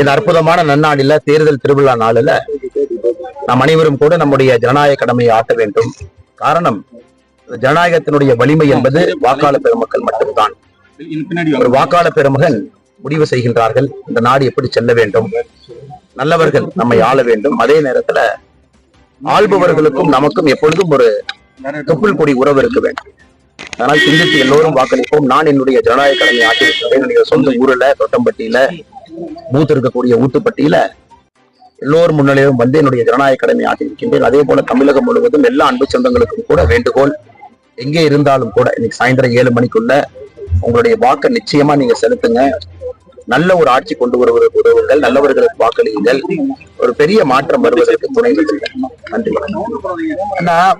இந்த அற்புதமான நன்னாளில தேர்தல் திருவிழா நாளில நாம் அனைவரும் கூட நம்முடைய ஜனநாயக கடமையை ஆற்ற வேண்டும். காரணம் ஜனநாயகத்தினுடைய வலிமை என்பது வாக்காளர் பெருமக்கள் மட்டும்தான். ஒரு வாக்காளர் பெருமகன் முடிவு செய்கின்றார்கள். இந்த நாடு எப்படி செல்ல வேண்டும்? நல்லவர்கள் நம்மை ஆள வேண்டும். அதே நேரத்துல ஆள்பவர்களுக்கும் நமக்கும் எப்பொழுதும் ஒரு தொப்புள் கொடி உறவு இருக்க வேண்டும். அதனால் சிந்தித்து எல்லோரும் வாக்களிப்போம். நான் என்னுடைய ஜனநாயக கடமை ஆற்றிருக்கிறேன் என்னுடைய சொந்த ஊர்ல தொட்டம்பட்டியில பூத் இருக்கக்கூடிய ஊத்துப்பட்டியில எல்லோர் முன்னிலையும் வந்து என்னுடைய ஜனநாயக கடமையை ஆற்றியிருக்கின்றேன் அதே போல தமிழகம் முழுவதும் எல்லா அன்பு சொந்தங்களுக்கும் கூட வேண்டுகோள். எங்கே இருந்தாலும் கூட இன்னைக்கு சாயந்தரம் ஏழு மணிக்குள்ள உங்களுடைய வாக்கை நிச்சயமா நீங்க செலுத்துங்க. நல்ல ஒரு ஆட்சி கொண்டு வருவதற்கு உதவுங்கள். நல்லவர்களுக்கு வாக்களியுங்கள். ஒரு பெரிய மாற்றம் வருவதற்கு துணை நன்றி. ஆனா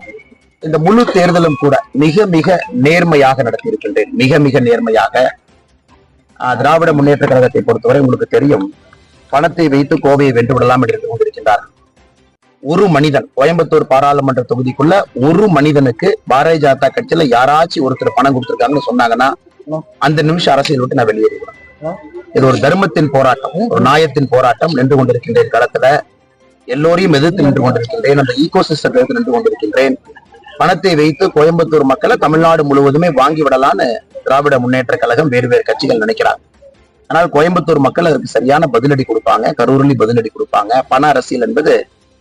இந்த முழு தேர்தலும் கூட மிக மிக நேர்மையாக நடத்தியிருக்கின்றேன். மிக மிக நேர்மையாக. திராவிட முன்னேற்ற கழகத்தை பொறுத்தவரை உங்களுக்கு தெரியும் பணத்தை வைத்து கோவையை வென்று விடலாம் என்று கொண்டிருக்கின்றார் ஒரு மனிதன் கோயம்புத்தூர் பாராளுமன்ற தொகுதிக்குள்ள ஒரு மனிதனுக்கு பாரதிய ஜனதா கட்சியில யாராச்சும் ஒருத்தர் பணம் கொடுத்திருக்காங்கன்னு சொன்னாங்கன்னா அந்த நிமிஷம் அரசியல் விட்டு நான் வெளியேறுவேன் இது ஒரு தர்மத்தின் போராட்டம் ஒரு நாயத்தின் போராட்டம் நின்று கொண்டிருக்கின்றேன் காலத்துல எல்லோரையும் எதிர்த்து நின்று கொண்டிருக்கின்றேன் அந்த ஈகோ சிஸ்டம் எதிர்த்து நின்று கொண்டிருக்கின்றேன். பணத்தை வைத்து கோயம்புத்தூர் மக்களை தமிழ்நாடு முழுவதுமே வாங்கி விடலான்னு திராவிட முன்னேற்ற கழகம் வேறு வேறு கட்சிகள் நினைக்கிறாங்க. ஆனால் கோயம்புத்தூர் மக்கள் அதற்கு சரியான பதிலடி கொடுப்பாங்க கரூரிலி பதிலடி கொடுப்பாங்க. பண அரசியல் என்பது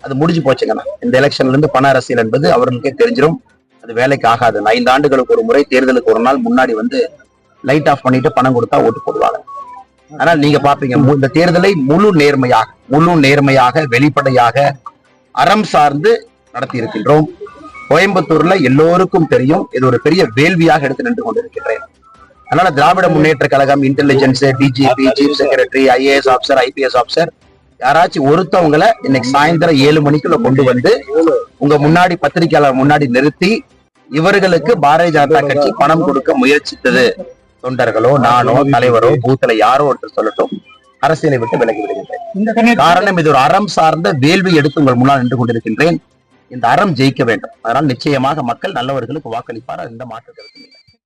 அது முடிஞ்சு போச்சுங்கண்ணா இந்த எலெக்ஷன்ல இருந்து பண அரசியல் என்பது அவர்களுக்கே தெரிஞ்சிடும் அது வேலைக்கு ஆகாது. ஐந்து ஆண்டுகளுக்கு ஒரு முறை தேர்தலுக்கு ஒரு நாள் முன்னாடி வந்து லைட் ஆஃப் பண்ணிட்டு பணம் கொடுத்தா ஓட்டு போடுவாங்க. ஆனால் நீங்க பாப்பீங்க இந்த தேர்தலை முழு நேர்மையாக முழு நேர்மையாக வெளிப்படையாக அறம் சார்ந்து நடத்தி இருக்கின்றோம் கோயம்புத்தூர்ல எல்லோருக்கும் தெரியும். இது ஒரு பெரிய வேள்வியாக எடுத்து நின்று கொண்டிருக்கின்றேன். அதனால Dravida Munnetra Kazhagam intelligence DGP chief secretary IAS officer IPS officer யாராச்சும் ஒருத்தவங்கள இன்னைக்கு சாயந்தரம் ஏழு மணிக்குள்ள கொண்டு வந்து உங்க முன்னாடி பத்திரிகையாளர் முன்னாடி நிறுத்தி இவர்களுக்கு பாரதிய ஜனதா கட்சி பணம் கொடுக்க முயற்சித்தது. தொண்டர்களோ நானோ தலைவரோ பூத்துல யாரோ ஒருத்தர் சொல்லட்டும் அரசியலை விட்டு விலகி விடுகின்றேன். காரணம் இது ஒரு அறம் சார்ந்த வேள்வி எடுத்து உங்கள் முன்னால் நின்று கொண்டிருக்கின்றேன். இந்த அறம் ஜெயிக்க வேண்டும். அதனால் நிச்சயமாக மக்கள் நல்லவர்களுக்கு வாக்களிப்பார்? எந்த மாற்று இல்லை.